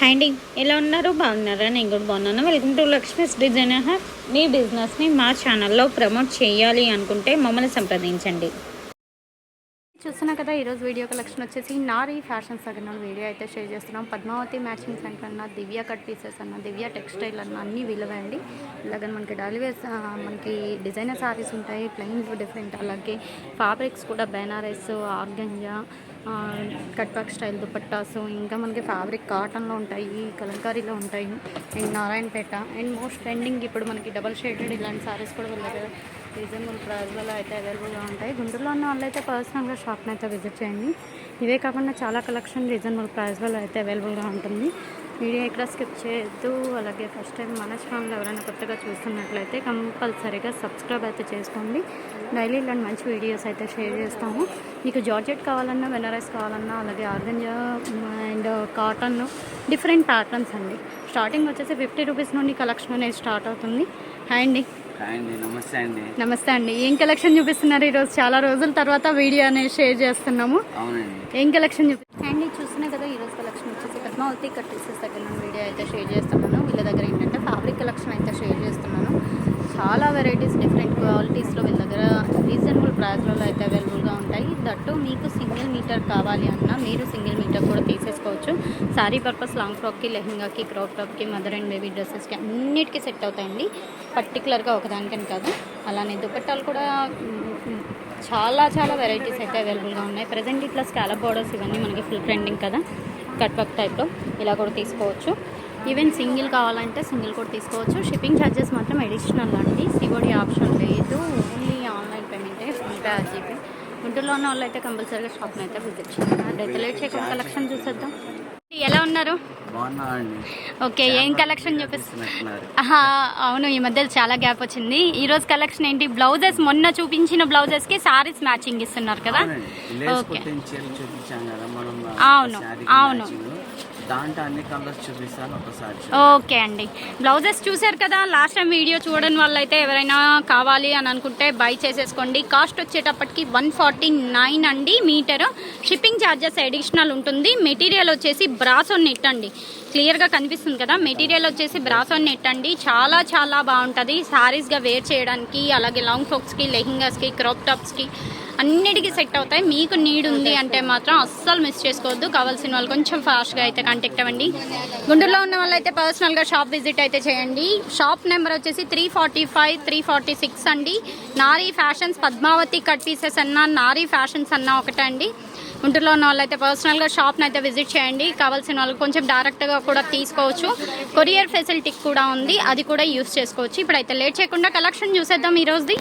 Hi అండి ఎలా ఉన్నారు? బాగున్నారా? నేను కూడా బాగున్నాను. Welcome to Lakshmi's designer hub మీ బిజినెస్ని మా ఛానల్లో ప్రమోట్ చేయాలి అనుకుంటే మమ్మల్ని సంప్రదించండి. చూస్తున్నా కదా ఈరోజు వీడియో కలెక్షన్ వచ్చేసి నారీ ఫ్యాషన్ సగన వీడియో అయితే షేర్ చేస్తున్నాం. పద్మావతి మ్యాచింగ్ సెంటర్ అన్న దివ్య కట్ పీసెస్ అన్న దివ్య టెక్స్టైల్ అన్న అన్నీ విలువండి అండి. ఇలాగ మనకి డైలీవేస్ మనకి డిజైనర్ శారీస్ ఉంటాయి ప్లెయిన్ డిఫరెంట్ అలాగే ఫ్యాబ్రిక్స్ కూడా Banaras organza cut style dupattas ఇంకా మనకి ఫ్యాబ్రిక్ కాటన్లో ఉంటాయి కలంకారీలో ఉంటాయి and Narayanpet and most trending ఇప్పుడు మనకి డబల్ షేడెడ్ ఇలాంటి సారీస్ కూడా వెళ్ళారు రీజనబుల్ ప్రైస్లలో అయితే అవైలబుల్గా ఉంటాయి. గుంటూరులో ఉన్న వాళ్ళైతే పర్సనల్గా షాప్ని అయితే విజిట్ చేయండి. ఇవే కాకుండా చాలా కలెక్షన్ రీజనబుల్ ప్రైస్లలో అయితే అవైలబుల్గా ఉంటుంది. వీడియో ఎక్కడ స్కిప్ చేయొద్దు. అలాగే ఫస్ట్ టైం మన ఛానల్ ఎవరైనా కొత్తగా చూస్తున్నట్లయితే కంపల్సరీగా సబ్స్క్రైబ్ అయితే చేసుకోండి. డైలీ ఇలాంటి మంచి వీడియోస్ అయితే షేర్ చేస్తాము. మీకు జార్జెట్ కావాలన్నా బెనారస్ కావాలన్నా అలాగే organza and cotton different patterns అండి. స్టార్టింగ్ వచ్చేసి ఫిఫ్టీ రూపీస్ నుండి కలెక్షన్ అనేది స్టార్ట్ అవుతుంది. హాయ్ అండి. నమస్తే అండి. నమస్తే అండి. ఏం కలెక్షన్ చూపిస్తున్నారు ఈరోజు? చాలా రోజుల తర్వాత వీడియో అనేది షేర్ చేస్తున్నాము. ఏం కలెక్షన్ చూపి అండ్ చూస్తున్నా కదా ఈరోజు కలెక్షన్ వచ్చేసి కట్ పీసెస్ దగ్గర నుండి వీడియో అయితే షేర్ చేస్తున్నాను. వీళ్ళ దగ్గర ఏంటంటే ఫ్యాబ్రిక్ కలెక్షన్ అయితే షేర్ చేస్తున్నాను. చాలా వెరైటీస్ డిఫరెంట్ క్వాలిటీస్లో వీళ్ళ దగ్గర రీజనబుల్ ప్రైస్లలో అయితే అవైలబుల్గా ఉంటాయి. దట్టు మీకు సింగిల్ మీటర్ కావాలి అన్నా మీరు సింగిల్ మీటర్ కూడా తీసేసుకోవచ్చు. శారీ పర్పస్ లాంగ్ ఫ్రాక్కి లెహంగాకి క్రాప్ టాప్కి మదర్ అండ్ బేబీ డ్రెస్సెస్కి అన్నిటికీ సెట్ అవుతాయండి. పర్టికులర్గా ఒకదానికని కాదు. అలానే దుపట్టాలు కూడా చాలా చాలా వెరైటీస్ అయితే అవైలబుల్గా ఉన్నాయి. ప్రజెంట్ ఇట్లా స్కాలప్ బోర్డర్స్ ఇవన్నీ మనకి ఫుల్ ట్రెండింగ్ కదా. కట్ వర్క్ టైప్లో ఇలా కూడా తీసుకోవచ్చు. ఈవెన్ సింగిల్ కావాలంటే సింగిల్ కూడా తీసుకోవచ్చు. షిప్పింగ్ ఛార్జెస్ మాత్రం అడిషనల్ అండి. సిఓడి ఆప్షన్ లేదు. ఓన్లీ ఆన్లైన్ పేమెంటే ఫోన్పే జీపే గుంటూరులో ఉన్న వాళ్ళు అయితే కంపల్సరీగా షాప్ని అయితే విజిట్ చేయాలి. అయితే లేట్ చేయకుండా కలెక్షన్ చూసేద్దాం. ఎలా ఉన్నారు? ఓకే ఏం కలెక్షన్ ఆహా, అవును ఈ మధ్య చాలా గ్యాప్ వచ్చింది. ఈ రోజు కలెక్షన్ ఏంటి? బ్లౌజెస్ మొన్న చూపించిన బ్లౌజెస్కి సారీస్ మ్యాచింగ్ ఇస్తున్నారు కదా? ఓకే. అవును, అవును. దాంట్లో అన్ని కలర్స్ చూపిస్తాను ఒకసారి ఓకే అండి. బ్లౌజెస్ చూసారు కదా లాస్ట్ టైం వీడియో చూడని అయితే ఎవరైనా కావాలి అని అనుకుంటే బై చేసేసుకోండి. కాస్ట్ వచ్చేటప్పటికి వన్ ఫార్టీ నైన్ అండి మీటరు. షిప్పింగ్ ఛార్జెస్ అడిషనల్ ఉంటుంది. మెటీరియల్ వచ్చేసి బ్రాసో నెట్ అండి. క్లియర్గా కనిపిస్తుంది కదా. మెటీరియల్ వచ్చేసి బ్రాసో నెట్ అండి. చాలా చాలా బాగుంటుంది. సారీస్గా వేర్ చేయడానికి అలాగే లాంగ్ ఫ్రాక్స్కి లెహింగాస్కి క్రాప్ టాప్స్కి అన్నిటికీ సెట్ అవుతాయి. మీకు నీడ్ ఉంది అంటే మాత్రం అస్సలు మిస్ చేసుకోవద్దు. కావాల్సిన వాళ్ళు కొంచెం ఫాస్ట్గా అయితే కాంటాక్ట్ అవ్వండి. గుంటూరులో ఉన్న వాళ్ళైతే పర్సనల్గా షాప్ విజిట్ అయితే చేయండి. షాప్ నెంబర్ వచ్చేసి three forty five three forty six అండి. Nari fashions Padmavati cut pieces అన్న నారీ ఫ్యాషన్స్ అన్న ఒకటే అండి గుంటూరులో ఉన్న వాళ్ళైతే పర్సనల్గా షాప్ని అయితే విజిట్ చేయండి. కావాల్సిన వాళ్ళు కొంచెం డైరెక్ట్గా కూడా తీసుకోవచ్చు. కొరియర్ ఫెసిలిటీ కూడా ఉంది. అది కూడా యూస్ చేసుకోవచ్చు. ఇప్పుడైతే లేట్ చేయకుండా కలెక్షన్ చూసేద్దాం ఈ రోజుది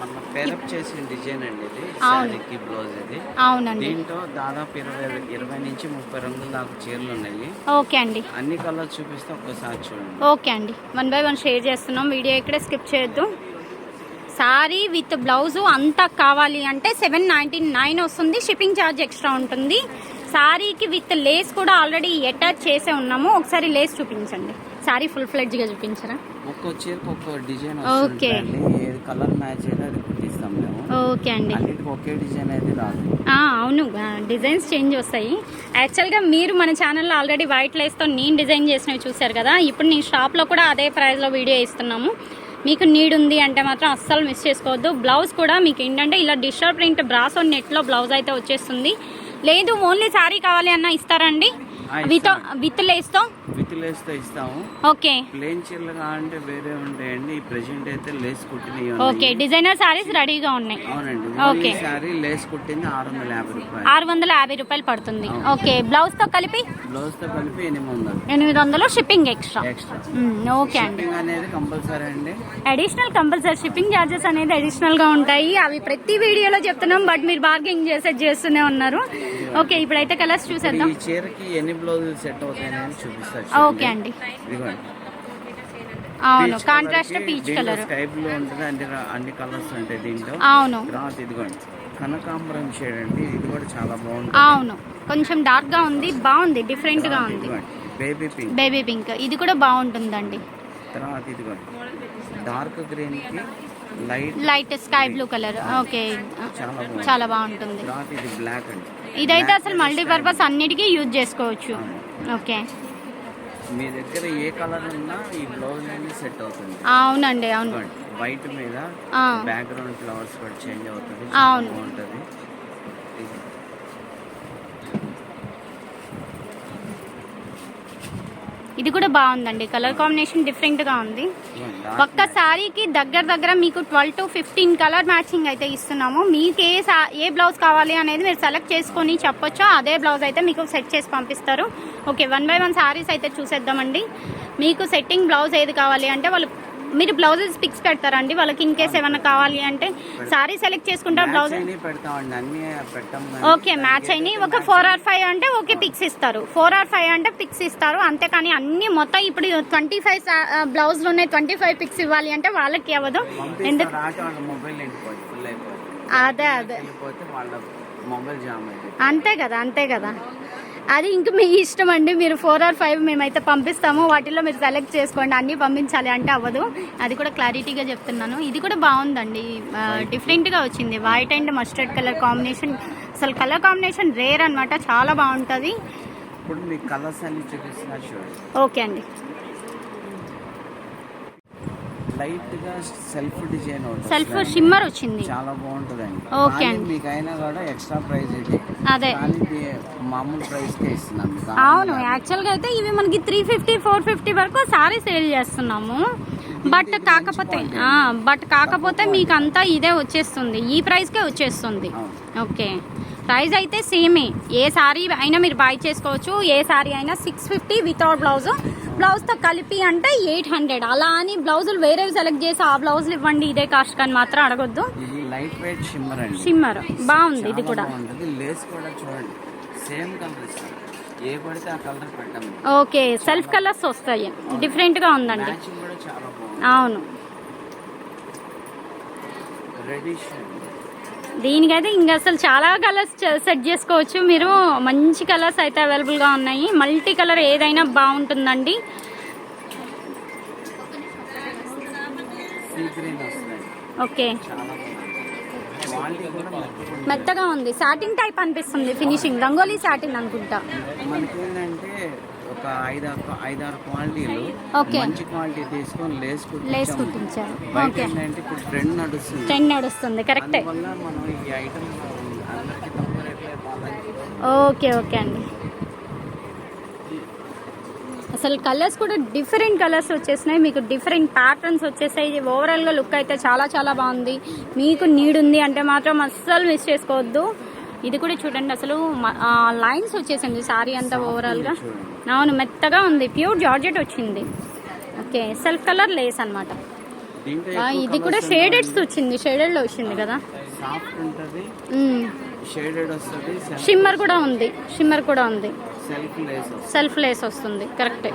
మన పేరప్ చేసిన డిజైన్ అండి ఇది. అవును. శారీకి బ్లౌజ్ ఇది. అవునండి. దీంట్లో దాదాపు ఇరవై ఇరవై నుంచి ముప్పై రంగుల దాకా చీరలు ఉన్నాయి. ఓకే అండి. అన్ని కలర్స్ చూపిస్తే ఒక్కసారి చూడండి. ఓకే అండి. వన్ బై వన్ షేర్ చేస్తున్నాం. వీడియో ఇక్కడే స్కిప్ చేయొద్దు. సారీ విత్ బ్లౌజు అంతా కావాలి అంటే సెవెన్ నైంటీ నైన్ వస్తుంది. షిప్పింగ్ ఛార్జ్ ఎక్స్ట్రా ఉంటుంది. సారీకి విత్ లేస్ కూడా ఆల్రెడీ అటాచ్ చేసే ఉన్నాము. ఒకసారి లేస్ చూపించండి. సారీ ఫుల్ ఫ్లెడ్జ్గా చూపించరా? ఒక్కో చీరకు ఒక్కో డిజైన్ ఓకే. వస్తుంది ఏది కలర్ మ్యాచ్ అయితే అది కుట్టిస్తాం మేము. ఓకే అండి. అన్నిటికీ ఒకే డిజైన్ అయితే రాదు. ఆ, అవును. డిజైన్స్ చేంజ్ వస్తాయి. యాక్చువల్గా మీరు మన ఛానల్లో ఆల్రెడీ వైట్ లేస్తో నేను డిజైన్ చేసినవి చూశారు కదా. ఇప్పుడు నేను షాప్లో కూడా అదే ప్రైస్లో వీడియో ఇస్తున్నాము. మీకు నీడ్ ఉంది అంటే మాత్రం అస్సలు మిస్ చేసుకోవద్దు. బ్లౌజ్ కూడా మీకు ఏంటంటే ఇలా డిజిటల్ ప్రింట్ బ్రాస్ నెట్లో బ్లౌజ్ అయితే వచ్చేస్తుంది. లేదు ఓన్లీ శారీ కావాలి అన్న ఇస్తారండి. విత్. విత్ లేస్తో విత్ లేస్తో ఇస్తాము. ఓకే. ప్లేన్ చీరలు వేరే ఉంటాయండి. ప్రెజెంట్ అయితే లేస్ కుట్టినవి ఓకే. డిజైనర్ శారీస్ రెడీగా ఉన్నాయి. అవునండి. ఓకే. సారీ లేస్ కుట్టింది ఆరు వందల యాభై రూపాయలు. ఆరు వందల యాభై రూపాయలు పడుతుంది. ఓకే బ్లౌజ్తో కలిపి? బ్లౌజ్తో కలిపి ఎనిమిది వందలు. ఎనిమిది వందలు షిప్పింగ్ ఎక్స్ట్రా? ఓకే అండి. అనేది కంపల్సరీ అండి. అడిషనల్ కంపల్సరీ షిప్పింగ్ ఛార్జెస్ అనేది అడిషనల్గా ఉంటాయి. అవి ప్రతి వీడియోలో చెప్తున్నాం బట్ మీరు బార్గెనింగ్ చేసే చేస్తూనే ఉన్నారు. ఓకే ఇప్పుడైతే కలర్స్ చూసేద్దాం. ఈ చీరకి ఎన్ని బ్లౌజులు సెట్ అవుతాయని చూపిస్తారు ఓకే అండి. అవును contrast peach colour sky blue ఉంటుంది ర- అన్ని కలర్స్ ఉంటాయి దీంట్లో. అవును. తర్వాత ఇదిగోండి. కనకాంబరం షేడ్ అండి ఇది కూడా చాలా బాగుంటుంది. అవును కొంచెం డార్క్గా ఉంది బాగుంది డిఫరెంట్గా ఉంది. బేబీ పింక్ బేబీ పింక్ ఇది కూడా బాగుంటుందండి. తర్వాత ఇదిగోండి. డార్క్ గ్రీన్కి light light sky blue colour okay. చాలా బాగుంది చాలా బాగుంటుంది. తర్వాత ఇది బ్లాక్ అండి. ఇదైతే అసలు మల్టీపర్పస్ అన్నిటికీ యూజ్ చేసుకోవచ్చు. ఓకే. మీ దగ్గర ఏ కలర్ ఉన్నా ఈ బ్లౌజ్ అనేది సెట్ అవుతుంది అవునండి అవును వైట్ మీద ఆ. బ్యాక్గ్రౌండ్ ఫ్లవర్స్ కూడా చేంజ్ అవుతుంది అవును. బాగుంటుంది ఇది కూడా బాగుందండి. కలర్ కాంబినేషన్ డిఫరెంట్గా ఉంది. ఒక్క శారీకి దగ్గర దగ్గర మీకు twelve to fifteen colour matching అయితే ఇస్తున్నాము. మీకు ఏ సా ఏ బ్లౌజ్ కావాలి అనేది మీరు సెలెక్ట్ చేసుకొని చెప్పొచ్చో. అదే బ్లౌజ్ అయితే మీకు సెట్ చేసి పంపిస్తారు. Okay one by one sarees అయితే చూసేద్దామండి. మీకు సెట్టింగ్ బ్లౌజ్ ఏది కావాలి అంటే వాళ్ళు మీరు బ్లౌజెస్ పిక్స్ పెడతారండి? వాళ్ళకి ఇన్ కేస్ ఏమైనా కావాలి అంటే శారీ సెలెక్ట్ చేసుకుంటారు బ్లౌజ్ ఓకే మ్యాచ్ అయినాయి ఒక ఫోర్ ఆర్ ఫైవ్ అంటే ఓకే పిక్స్ ఇస్తారు. ఫోర్ ఆర్ ఫైవ్ అంటే పిక్స్ ఇస్తారు. అంతేకాని అన్ని మొత్తం ఇప్పుడు ట్వంటీ ఫైవ్ బ్లౌజ్లు ఉన్నాయి ట్వంటీ ఫైవ్ పిక్స్ ఇవ్వాలి అంటే వాళ్ళకి అవ్వదు ఎందుకు? అదే అదే. అంతే కదా అంతే కదా. అది ఇంక మీ ఇష్టం అండి. మీరు ఫోర్ ఆర్ ఫైవ్ మేమైతే పంపిస్తాము. వాటిలో మీరు సెలెక్ట్ చేసుకోండి. అన్నీ పంపించాలి అంటే అవ్వదు. అది కూడా క్లారిటీగా చెప్తున్నాను. ఇది కూడా బాగుందండి. డిఫరెంట్గా వచ్చింది. White and mustard colour combination అసలు కలర్ కాంబినేషన్ రేర్ అన్నమాట. చాలా బాగుంటుంది. ఇప్పుడు మీకు కలర్స్ అన్ని చూపిస్తున్నా చూడండి ఓకే అండి. లైట్గా సెల్ఫ్ డిజైన్ సెల్ఫ్ షిమ్మర్ వచ్చింది. చాలా బాగుంటుందండి. ఓకే అండి. మీకు అయినా కూడా ఎక్స్ట్రా ప్రైస్ ఇది. అదే. మామూలు ప్రైస్ కే ఇస్తున్నాం. అవును యాక్చువల్గా అయితే ఇవి మనకి త్రీ ఫిఫ్టీ ఫోర్ ఫిఫ్టీ వరకు సారీ సేల్ చేస్తున్నాము. బట్ కాకపోతే బట్ కాకపోతే మీకు అంతా ఇదే వచ్చేస్తుంది. ఈ ప్రైస్కే వచ్చేస్తుంది. ఓకే. ప్రైస్ అయితే సేమే. ఏ సారీ అయినా మీరు బై చేసుకోవచ్చు. ఏ సారీ అయినా సిక్స్ ఫిఫ్టీ వితౌట్ బ్లౌజ్ బ్లౌజ్తో కలిపి అంటే ఎయిట్ హండ్రెడ్. అలా అని బ్లౌజులు వేరేవి సెలెక్ట్ చేసి ఆ బ్లౌజులు ఇవ్వండి ఇదే కాస్ట్ కానీ మాత్రం అడగొద్దు. లైట్ వెయిట్ షిమ్మర్ అండి. షిమ్మర్. బాగుంది ఇది కూడా. లేస్ కూడా చూడండి. సేమ్ కలర్ ఏ పడితే ఆ కలర్ పెట్టాము ఓకే సెల్ఫ్ కలర్స్ వస్తాయి. ఉందండి. కూడా చాలా బాగుంది. అవును. రెడిష్ దీనికైతే ఇంకా అసలు చాలా కలర్స్ సెట్ చేసుకోవచ్చు. మీరు మంచి కలర్స్ అయితే అవైలబుల్గా ఉన్నాయి. మల్టీ కలర్ ఏదైనా బాగుంటుందండి. ఓకే మెత్తగా ఉంది. సాటిన్ టైప్ అనిపిస్తుంది ఫినిషింగ్ రంగోలీ సాటిన్ అనుకుంటా. ఒక ఐదారు ఐదారు క్వాలిటీలు. మంచి క్వాలిటీ తీసుకొని లేస్ లేస్. కుట్టించారు. బయట ఓకే. ఏంటంటే ఇప్పుడు ట్రెండ్ నడుస్తుంది. ట్రెండ్ నడుస్తుంది కరెక్టే. అందువల్ల మనం ఈ ఐటమ్ అందరికి తక్కువ రేట్లే ఇవ్వాలని ఓకే ఓకే అండి. అసలు కలర్స్ కూడా డిఫరెంట్ కలర్స్ వచ్చేసినాయి. మీకు డిఫరెంట్ ప్యాటర్న్స్ వచ్చేసాయి. ఓవరాల్గా లుక్ అయితే చాలా చాలా బాగుంది. మీకు నీడ్ ఉంది అంటే మాత్రం అస్సలు మిస్ చేసుకోవద్దు. ఇది కూడా చూడండి అసలు లైన్స్ వచ్చేసింది సారీ అంతా ఓవరాల్గా అవును మెత్తగా ఉంది. ప్యూర్ జార్జెట్ వచ్చింది. ఓకే సెల్ఫ్ కలర్ లేస్ అనమాట ఇది కూడా షేడెడ్స్ వచ్చింది. షేడెడ్లో వచ్చింది కదా. షిమ్మర్ కూడా ఉంది. షిమ్మర్ కూడా ఉంది. సెల్ఫ్ లేస్ వస్తుంది. కరెక్టే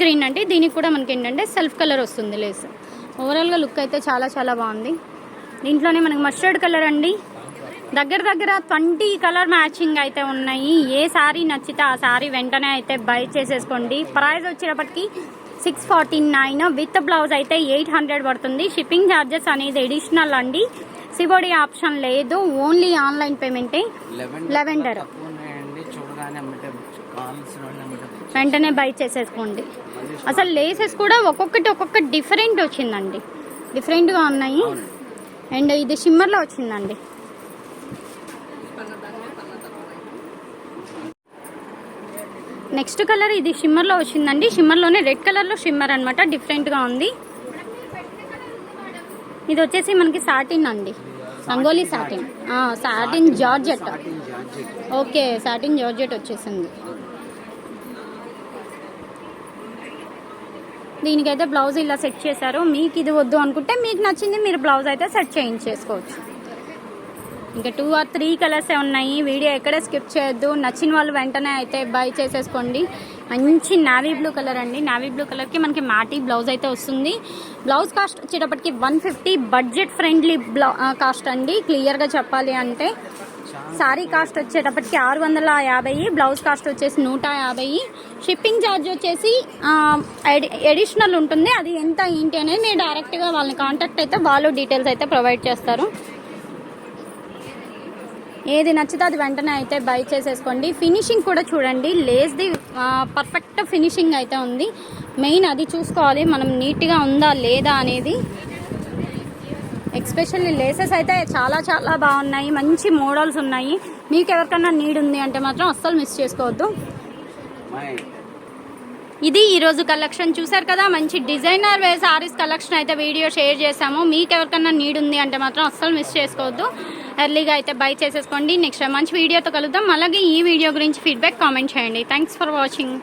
గ్రీన్ అంటే దీనికి కూడా మనకి ఏంటంటే సెల్ఫ్ కలర్ వస్తుంది లేస్ ఓవరాల్గా లుక్ అయితే చాలా చాలా బాగుంది. దీంట్లోనే మనకి మస్టర్డ్ కలర్ అండి. దగ్గర దగ్గర ట్వంటీ కలర్ మ్యాచింగ్ అయితే ఉన్నాయి. ఏ శారీ నచ్చితే ఆ శారీ వెంటనే అయితే బై చేసేసుకోండి. ప్రైస్ వచ్చేటప్పటికి six forty nine with blouse అయితే ఎయిట్ హండ్రెడ్ పడుతుంది. షిప్పింగ్ ఛార్జెస్ అనేది ఎడిషనల్ అండి. సిబోడి ఆప్షన్ లేదు. ఓన్లీ ఆన్లైన్ పేమెంటే అమ్మటే వెంటనే బై చేసేసుకోండి. అసలు లేసెస్ కూడా ఒక్కొక్కటి ఒక్కొక్క డిఫరెంట్ వచ్చిందండి. డిఫరెంట్గా ఉన్నాయి. అండ్ ఇది షిమ్మర్లో వచ్చిందండి. నెక్స్ట్ కలర్ ఇది షిమ్మర్లో వచ్చిందండి. షిమ్మర్లోనే రెడ్ కలర్లో షిమ్మర్ అనమాట డిఫరెంట్గా ఉంది. ఇది వచ్చేసి మనకి సాటిన్ అండి. Rangoli satin. Satin georgette. Okay satin georgette వచ్చేసింది. దీనికైతే బ్లౌజ్ ఇలా సెట్ చేశారు. మీకు ఇది వద్దు అనుకుంటే మీకు నచ్చింది మీరు బ్లౌజ్ అయితే సెట్ చేయించేసుకోవచ్చు. ఇంకా టూ ఆర్ త్రీ కలర్సే ఉన్నాయి. వీడియో ఎక్కడ స్కిప్ చేయొద్దు. నచ్చిన వాళ్ళు వెంటనే అయితే బై చేసేసుకోండి. మంచి నావీ బ్లూ కలర్ అండి. నావీ బ్లూ కలర్కి మనకి మాటీ బ్లౌజ్ అయితే వస్తుంది. బ్లౌజ్ కాస్ట్ వచ్చేటప్పటికి one fifty budget friendly blouse cost అండి. క్లియర్గా చెప్పాలి అంటే సారీ కాస్ట్ వచ్చేటప్పటికి ఆరు వందల యాభై బ్లౌజ్ కాస్ట్ వచ్చేసి నూట యాభై. షిప్పింగ్ ఛార్జ్ వచ్చేసి ఎడి- ఎడిషనల్ ఉంటుంది. అది ఎంత ఏంటి అనేది మీరు డైరెక్ట్గా వాళ్ళని కాంటాక్ట్ అయితే వాళ్ళు డీటెయిల్స్ అయితే ప్రొవైడ్ చేస్తారు. ఏది నచ్చితే అది వెంటనే అయితే బై చేసేసుకోండి. ఫినిషింగ్ కూడా చూడండి. లేస్ది పర్ఫెక్ట్ ఫినిషింగ్ అయితే ఉంది. మెయిన్ అది చూసుకోవాలి. మనం నీట్గా ఉందా లేదా అనేది. ఎక్స్పెషల్లీ లేసెస్ అయితే చాలా చాలా బాగున్నాయి. మంచి మోడల్స్ ఉన్నాయి. మీకు ఎవరికన్నా నీడ్ ఉంది అంటే మాత్రం అస్సలు మిస్ చేసుకోవద్దు. ఇది ఈరోజు కలెక్షన్ చూసారు కదా మంచి డిజైనర్ వే సారీస్ కలెక్షన్ అయితే వీడియో షేర్ చేశాము. మీకు ఎవరికన్నా నీడ్ ఉంది అంటే మాత్రం అస్సలు మిస్ చేసుకోవద్దు. ఎర్లీగా అయితే బై చేసేసుకోండి. నెక్స్ట్ మంచి వీడియోతో కలుద్దాం. అలాగే ఈ వీడియో గురించి ఫీడ్బ్యాక్ కామెంట్ చేయండి. Thanks for watching